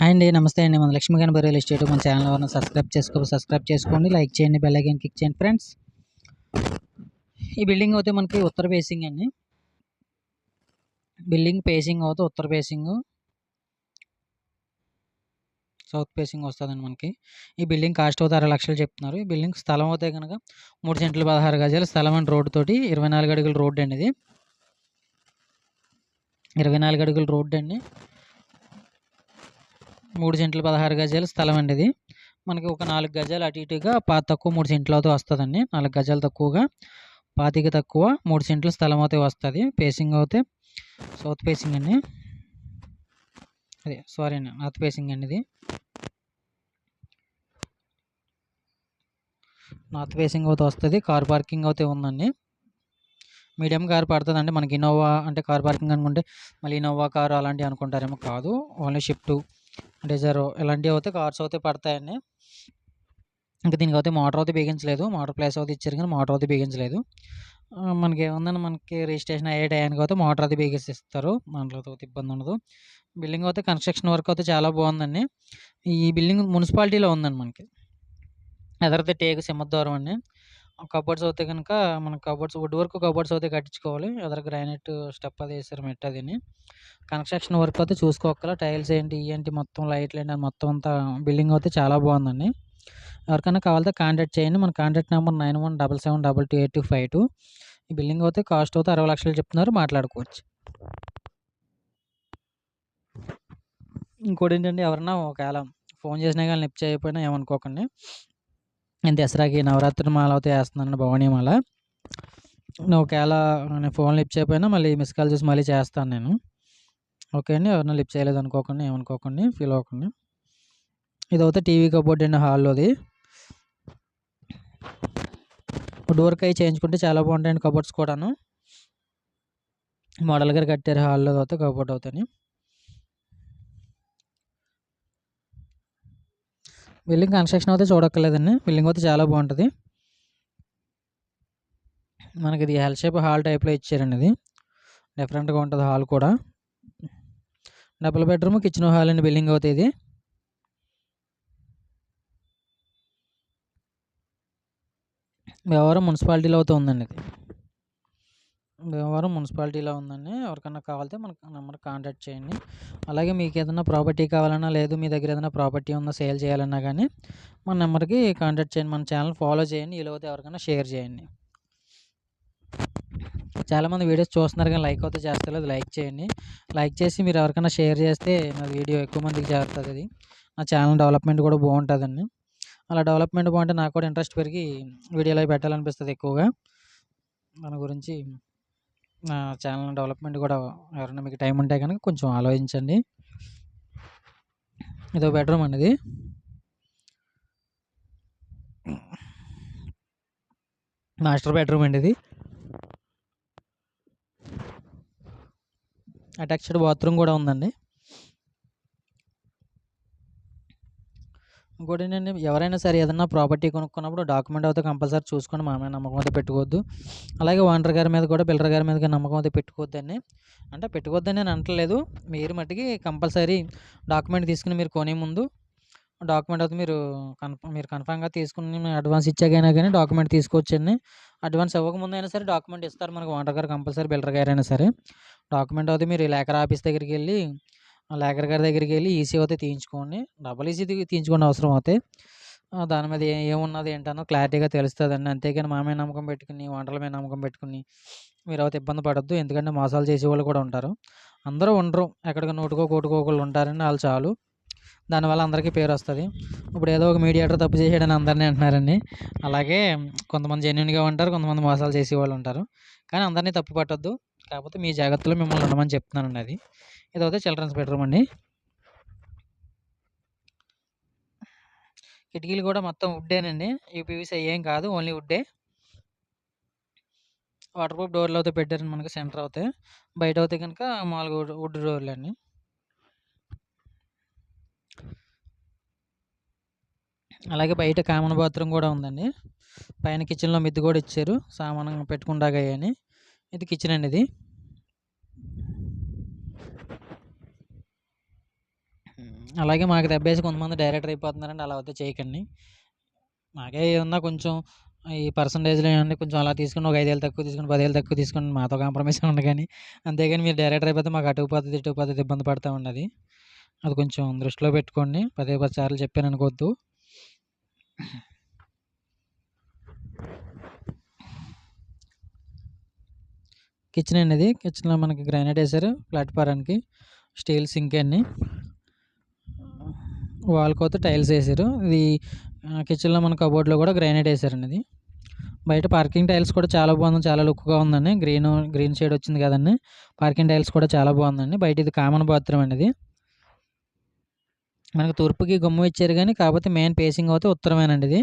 Hi అండి నమస్తే అండి. మన లక్ష్మీ గణపతి రియల్ ఎస్టేట్ మన ఛానల్ ఎవరైనా సబ్స్క్రైబ్ చేసుకో సబ్స్క్రైబ్ చేసుకోండి. లైక్ చేయండి బెల్ ఐకాన్ క్లిక్ చేయండి ఫ్రెండ్స్ ఈ బిల్డింగ్ అయితే మనకి ఉత్తర ఫేసింగ్ అండి. బిల్డింగ్ ఫేసింగ్ అవుతే ఉత్తర ఫేసింగ్ సౌత్ ఫేసింగ్ వస్తుందండి మనకి. ఈ బిల్డింగ్ కాస్ట్ అవుతే అరవై లక్షలు చెప్తున్నారు. ఈ బిల్డింగ్ స్థలం అవుతే కనుక మూడు సెంట్లు పదహారు గజాలు స్థలం అండ్ రోడ్డు తోటి. ఇరవై నాలుగు అడుగుల రోడ్డు అండి ఇది. ఇరవై నాలుగు అడుగుల రోడ్డు అండి. మూడు సెంట్లు పదహారు గజాలు స్థలం అండి ఇది. మనకి ఒక నాలుగు గజాలు అటు ఇటుగా పాత తక్కువ మూడు సెంట్లు అయితే వస్తుందండి. నాలుగు గజాలు తక్కువగా పాతిక తక్కువ మూడు సెంట్లు స్థలం అయితే వస్తుంది. పేసింగ్ అయితే సౌత్ పేసింగ్ అండి. అదే సారీ అండి నార్త్ పేసింగ్ అండి ఇది. నార్త్ ఫేసింగ్ అయితే వస్తుంది. కార్ పార్కింగ్ అయితే ఉందండి. మీడియం కార్ పడుతుందండి. మనకి ఇన్నోవా అంటే కార్ పార్కింగ్ అనుకుంటే మళ్ళీ ఇన్నోవా కారు అలాంటివి అనుకుంటారేమో కాదు. ఓన్లీ షిఫ్ట్ డిజైర్ ఇలాంటివి అయితే కార్స్ అయితే పడతాయండి. ఇంకా దీనికి అయితే మోటార్ అయితే బిగించలేదు. మోటార్ ప్లేస్ అయితే ఇచ్చారు కానీ మోటార్ అయితే బిగించలేదు. మనకి ఏముందని మనకి రిజిస్ట్రేషన్ అయ్యే టైంకి అయితే మోటార్ అయితే బిగిస్తారు దాంట్లో అయితే ఇబ్బంది ఉండదు. బిల్డింగ్ అయితే కన్స్ట్రక్షన్ వర్క్ అయితే చాలా బాగుందండి. ఈ బిల్డింగ్ మున్సిపాలిటీలో ఉందండి మనకి. ఎదరైతే టేకు సింహద్వారం అండి. కబోర్డ్స్ అయితే కనుక మన కబోర్డ్స్ వుడ్ వర్క్ కబోర్డ్స్ అయితే కట్టించుకోవాలి. ఎదర గ్రానైట్ స్టెప్ అది వేసారు మెట్ అదిని కన్స్ట్రక్షన్ వర్క్ అయితే చూసుకోగల టైల్స్ ఏంటి ఏంటి మొత్తం లైట్లు ఏంటి అది మొత్తం అంతా బిల్డింగ్ అయితే చాలా బాగుందండి. ఎవరికైనా కావాలంటే కాంటాక్ట్ చేయండి. మన contact number nine one double seven double two eight two five two. ఈ బిల్డింగ్ అయితే కాస్ట్ అయితే అరవై లక్షలు చెప్తున్నారు. మాట్లాడుకోవచ్చు. ఇంకోటి ఏంటంటే ఎవరన్నా ఒకవేళ ఫోన్ చేసినా కానీ లిఫ్ట్ చేయకపోయినా ఏమనుకోకండి. దసరాకి నవరాత్రి మాల అయితే వేస్తున్నాను భవానీ మాల. నేను ఒకవేళ నేను ఫోన్ లిఫ్ట్ చేయకపోయినా మళ్ళీ మిస్ కాల్ చూసి మళ్ళీ చేస్తాను నేను. ఓకే అండి ఎవరైనా లిఫ్ట్ చేయలేదు అనుకోకండి ఏమనుకోకండి ఫీల్ అవ్వకండి. ఇది అయితే టీవీ కబోర్డ్ అండి హాల్లోది. అది డోర్కి అవి చేయించుకుంటే చాలా బాగుంటాయండి కబోర్డ్స్ కూడాను. మోడల్ గారు కట్టారు హాల్లో అయితే కబోర్డ్ అవుతాయి బిల్డింగ్ కన్స్ట్రక్షన్ అయితే చూడక్కర్లేదండి. బిల్డింగ్ అయితే చాలా బాగుంటుంది. మనకి ఇది హెల్ షేప్ హాల్ టైప్లో ఇచ్చారండి ఇది. డిఫరెంట్గా ఉంటుంది హాల్ కూడా. డబుల్ బెడ్రూమ్ కిచెన్ హాల్ అండి బిల్డింగ్ అవుతుంది ఇది. వ్యవహారం మున్సిపాలిటీలో అయితే ఉందండి ఇది. భీమవరం మున్సిపాలిటీలో ఉందండి. ఎవరికన్నా కావాలంటే మన నెంబర్ కాంటాక్ట్ చేయండి. అలాగే మీకు ఏదైనా ప్రాపర్టీ కావాలన్నా లేదు మీ దగ్గర ఏదైనా ప్రాపర్టీ ఉందా సేల్ చేయాలన్నా కానీ మన నెంబర్కి కాంటాక్ట్ చేయండి. మన ఛానల్ ఫాలో చేయండి. లేకపోతే ఎవరికైనా షేర్ చేయండి. చాలామంది వీడియోస్ చూస్తున్నారు కానీ లైక్ అయితే చేస్తలేదు. లైక్ చేయండి. లైక్ చేసి మీరు ఎవరికైనా షేర్ చేస్తే నా వీడియో ఎక్కువ మందికి చేరుతుంది అది. నా ఛానల్ డెవలప్మెంట్ కూడా బాగుంటుందండి. అలా డెవలప్మెంట్ బాగుంటే నాకు కూడా ఇంట్రెస్ట్ పెరిగి వీడియోలో పెట్టాలనిపిస్తుంది ఎక్కువగా. దాని గురించి ఛానల్ డెవలప్మెంట్ కూడా ఎవరైనా మీకు టైం ఉంటే కనుక కొంచెం ఆలోచించండి. ఇదో బెడ్రూమ్ అండి ఇది. మాస్టర్ బెడ్రూమ్ అండి ఇది. అటాచ్డ్ బాత్రూమ్ కూడా ఉందండి. ఇంకోటి ఏంటంటే ఎవరైనా సరే ఏదైనా ప్రాపర్టీ కొనుక్కున్నప్పుడు డాక్యుమెంట్ అయితే కంపల్సరీ చూసుకొని మా మీద నమ్మకం అయితే పెట్టుకోవద్దు. అలాగే ఓనర్ గారి మీద కూడా బిల్డర్ గారి మీద నమ్మకం అయితే పెట్టుకోవద్దండి. అంటే పెట్టుకోవద్దని నేను అంటలేదు మీరు మట్టికి కంపల్సరీ డాక్యుమెంట్ తీసుకుని మీరు కొనే ముందు డాక్యుమెంట్ అయితే మీరు కన్ఫర్మ్ మీరు కన్ఫామ్గా తీసుకుని అడ్వాన్స్ ఇచ్చాకైనా కానీ డాక్యుమెంట్ తీసుకొచ్చండి అడ్వాన్స్ ఇవ్వకముందు అయినా సరే డాక్యుమెంట్ ఇస్తారు మనకు ఓనర్ గారు కంపల్సరీ బిల్డర్ గారు అయినా సరే. డాక్యుమెంట్ అయితే మీరు లేఖర్ ఆఫీస్ దగ్గరికి వెళ్ళి లేఖర్ గారి దగ్గరికి వెళ్ళి ఈసీ అయితే తీయించుకోండి. డబల్ ఈసీ తీయించుకోండి అవసరం అవుతే దాని మీద ఏమున్నది ఏంటనో క్లారిటీగా తెలుస్తుందండి. అంతేకాని మా మీద నమ్మకం పెట్టుకుని వంటల మీద నమ్మకం పెట్టుకుని మీరు అయితే ఇబ్బంది పడద్దు. ఎందుకంటే మోసాలు చేసే వాళ్ళు కూడా ఉంటారు. అందరూ ఉండరు. ఎక్కడికి నోటుకో కోటుకో ఉంటారని ఉంటారండి. వాళ్ళు చాలు. దానివల్ల అందరికీ పేరు వస్తుంది. ఇప్పుడు ఏదో ఒక మీడియేటర్ తప్పు చేసాడని అందరినీ అంటున్నారండి. అలాగే కొంతమంది జెన్యున్గా ఉంటారు. కొంతమంది మోసాలు చేసేవాళ్ళు ఉంటారు. కానీ అందరినీ తప్పు పట్టద్దు. కాకపోతే మీ జాగ్రత్తలో మిమ్మల్ని ఉండమని చెప్తున్నానండి అది. ఇదైతే చిల్డ్రన్స్ బెడ్రూమ్ అండి. కిటికీలు కూడా మొత్తం వుడ్డేనండి. యూపీవీసీ ఏం కాదు ఓన్లీ వుడ్డే. వాటర్ ప్రూఫ్ డోర్లు అయితే పెట్టారండి మనకి సెంటర్ అవుతాయి బయట అయితే కనుక మామూలుగా వుడ్ డోర్లు అండి. అలాగే బయట కామన్ బాత్రూమ్ కూడా ఉందండి. పైన కిచెన్లో మిద్ది కూడా ఇచ్చారు. సామానం పెట్టుకుంటాగా అని ఇది కిచెన్ అండి ఇది. అలాగే మాకు దెబ్బేసి కొంతమంది డైరెక్టర్ అయిపోతున్నారండి అలా అయితే చేయకండి. మాకే ఏమన్నా కొంచెం ఈ పర్సంటేజ్లో ఏమన్నా కొంచెం అలా తీసుకుని ఒక ఐదు తక్కువ తీసుకుని పదివేలు తక్కువ తీసుకుని మాతో కాంప్రమైజ్ అవ్వండి కానీ అంతేగాని మీరు డైరెక్టర్ అయిపోతే మాకు అటు పోతుంది ఇటు పోతుంది ఇబ్బంది పడతా ఉన్నది అది కొంచెం దృష్టిలో పెట్టుకోండి. పదే పది సార్లు చెప్పాను అనుకోవద్దు. కిచెన్ అండి కిచెన్లో మనకి గ్రానైట్ వేసారు ప్లాట్ఫారానికి స్టీల్ సింక్ అన్నీ వాల్ కోత టైల్స్ వేసారు. ఇది కిచెన్లో మన కబోర్డ్లో కూడా గ్రానైట్ వేసారండి ఇది. బయట పార్కింగ్ టైల్స్ కూడా చాలా బాగుంది చాలా లుక్గా ఉందండి. గ్రీన్ గ్రీన్ షేడ్ వచ్చింది కదండి. పార్కింగ్ టైల్స్ కూడా చాలా బాగుందండి. బయట ఇది కామన్ బాత్రూమ్ అండి ఇది. మనకు తూర్పుకి గుమ్మం ఇచ్చారు కానీ కాకపోతే మెయిన్ పేసింగ్ అయితే ఉత్తరమేనండి ఇది.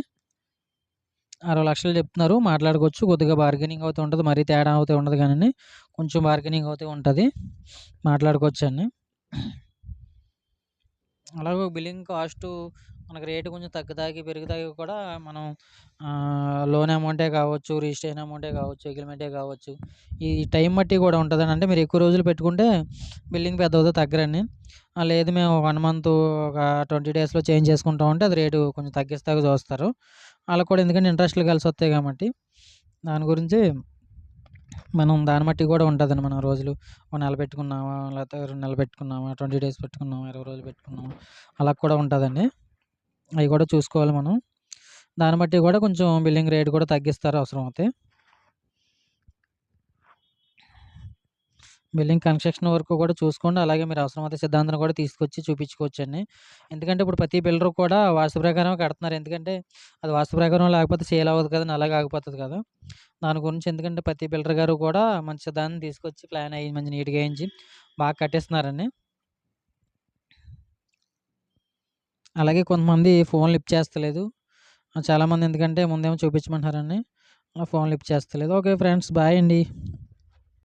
అరవై లక్షలు చెప్తున్నారు. మాట్లాడుకోవచ్చు. కొద్దిగా బార్గెనింగ్ అవుతూ ఉంటుంది. మరీ తేడా అవుతూ ఉండదు కానీ కొంచెం బార్గెనింగ్ అవుతూ ఉంటుంది. మాట్లాడుకోవచ్చు అండి అలాగే బిల్లింగ్ కాస్ట్ మనకి రేటు కొంచెం తగ్గదాగి పెరుగుదాగి కూడా మనం లోన్ అమౌంటే కావచ్చు రిజిస్ట్రేషన్ అమౌంటే కావచ్చు అగ్రిమెంటే కావచ్చు. ఈ టైం బట్టి కూడా ఉంటుంది అంటే మీరు ఎక్కువ రోజులు పెట్టుకుంటే బిల్లింగ్ పెద్ద అవుతుంది తగ్గరని లేదు మేము వన్ మంత్ ఒక ట్వంటీ డేస్లో చేంజ్ చేసుకుంటాం అంటే అది రేటు కొంచెం తగ్గిస్తాక చూస్తారు. వాళ్ళకి కూడా ఎందుకంటే ఇంట్రెస్ట్లు కలిసి వస్తాయి కాబట్టి దాని గురించి మనం దాన్ని బట్టి కూడా ఉంటుందండి మనం రోజులు. ఒక నెల పెట్టుకున్నామా లేకపోతే రెండు నెలలు పెట్టుకున్నామా ట్వంటీ డేస్ పెట్టుకున్నామా ఇరవై రోజులు పెట్టుకున్నామా అలా కూడా ఉంటుందండి. అవి కూడా చూసుకోవాలి మనం. దాన్ని బట్టి కూడా కొంచెం బిల్లింగ్ రేట్ కూడా తగ్గిస్తారు అవసరం అయితే బిల్డింగ్ కన్స్ట్రక్షన్ వరకు కూడా చూసుకోండి. అలాగే మీరు అవసరమైతే సిద్ధాంతం కూడా తీసుకొచ్చి చూపించుకోవచ్చు అండి ఎందుకంటే ఇప్పుడు ప్రతి బిల్డర్ కూడా వాస్తు ప్రకారం కడుతున్నారు. ఎందుకంటే అది వాస్తు ప్రకారం లేకపోతే సేల్ అవ్వదు కదా అలాగే ఆగిపోతుంది కదా. దాని గురించి ఎందుకంటే ప్రతి బిల్డర్ గారు కూడా మంచి సిద్ధాంతం తీసుకొచ్చి ప్లాన్ అయ్యి మంచి నీట్గా వేయించి బాగా కట్టేస్తున్నారండి. అలాగే కొంతమంది ఫోన్ లిఫ్ట్ చేస్తలేదు. చాలామంది ఎందుకంటే ముందేమో చూపించమంటారండి ఫోన్ లిఫ్ట్ చేస్తలేదు. ఓకే ఫ్రెండ్స్ బాయ్ అండి.